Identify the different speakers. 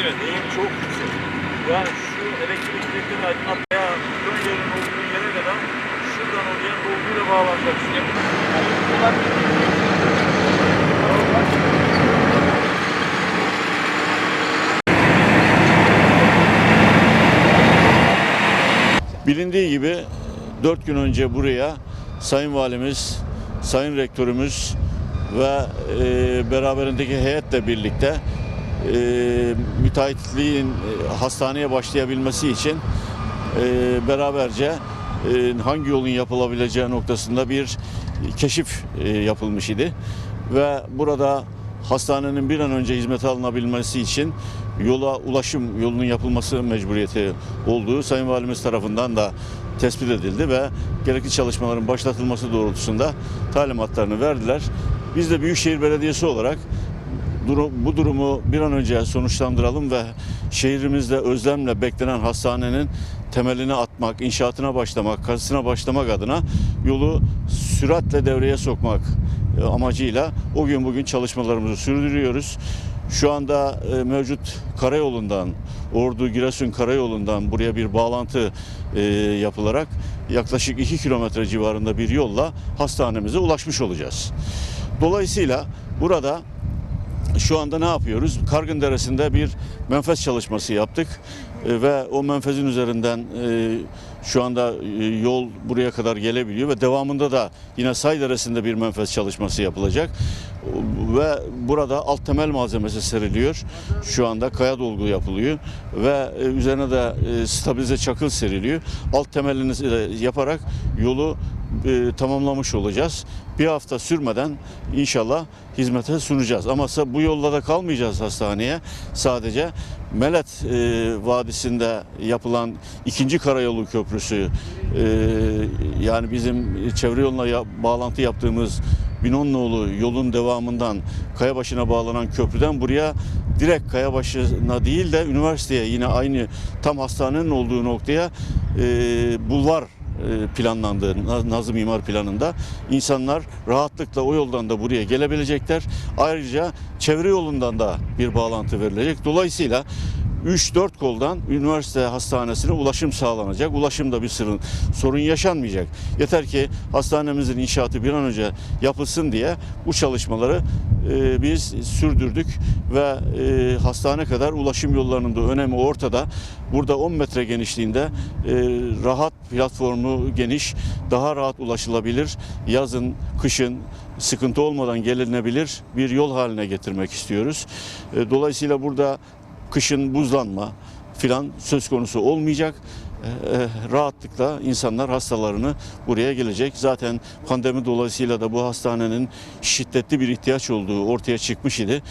Speaker 1: Evet.
Speaker 2: Eğim çok yüksek. Yani şu elektrik direkleri aydınlatmaya ön yerin olduğu yere kadar şuradan oraya dolguyla bağlanacak. Yani bunlar
Speaker 3: Bilindiği gibi 4 gün önce buraya Sayın Valimiz, Sayın Rektörümüz ve e, beraberindeki heyetle birlikte e, müteahhitliğin e, hastaneye başlayabilmesi için e, beraberce e, hangi yolun yapılabileceği noktasında bir keşif e, yapılmış idi. Ve burada hastanenin bir an önce hizmete alınabilmesi için yola ulaşım yolunun yapılması mecburiyeti olduğu Sayın Valimiz tarafından da tespit edildi ve gerekli çalışmaların başlatılması doğrultusunda talimatlarını verdiler. Biz de Büyükşehir Belediyesi olarak duru- bu durumu bir an önce sonuçlandıralım ve şehrimizde özlemle beklenen hastanenin temelini atmak, inşaatına başlamak, kazısına başlamak adına yolu süratle devreye sokmak e, amacıyla o gün bugün çalışmalarımızı sürdürüyoruz. Şu anda e, mevcut karayolundan, Ordu Giresun karayolundan buraya bir bağlantı e, yapılarak yaklaşık 2 kilometre civarında bir yolla hastanemize ulaşmış olacağız. Dolayısıyla burada şu anda ne yapıyoruz? Kargın Deresi'nde bir menfez çalışması yaptık ve o menfezin üzerinden e, şu anda e, yol buraya kadar gelebiliyor ve devamında da yine Say Deresi'nde bir menfez çalışması yapılacak ve burada alt temel malzemesi seriliyor. Şu anda kaya dolgu yapılıyor ve e, üzerine de e, stabilize çakıl seriliyor. Alt temelini e, yaparak yolu e, tamamlamış olacağız. Bir hafta sürmeden inşallah hizmete sunacağız. Ama bu yolla da kalmayacağız hastaneye. Sadece Melet e, Vadisi'nde yapılan ikinci karayolu köprüsü e, yani bizim çevre yoluna ya- bağlantı yaptığımız Binonluoğlu yolun devamından Kayabaşı'na bağlanan köprüden buraya direkt Kayabaşı'na değil de üniversiteye yine aynı tam hastanenin olduğu noktaya e, bulvar planlandı Na- Nazım İmar Planı'nda. İnsanlar rahatlıkla o yoldan da buraya gelebilecekler. Ayrıca çevre yolundan da bir bağlantı verilecek. Dolayısıyla 3-4 koldan üniversite hastanesine ulaşım sağlanacak. Ulaşımda bir sorun, sorun yaşanmayacak. Yeter ki hastanemizin inşaatı bir an önce yapılsın diye bu çalışmaları e, biz sürdürdük ve e, hastane kadar ulaşım yollarının da önemi ortada. Burada 10 metre genişliğinde e, rahat platformu geniş, daha rahat ulaşılabilir. Yazın, kışın sıkıntı olmadan gelinebilir bir yol haline getirmek istiyoruz. E, dolayısıyla burada kışın buzlanma filan söz konusu olmayacak. E, e, rahatlıkla insanlar hastalarını buraya gelecek. Zaten pandemi dolayısıyla da bu hastanenin şiddetli bir ihtiyaç olduğu ortaya çıkmış idi.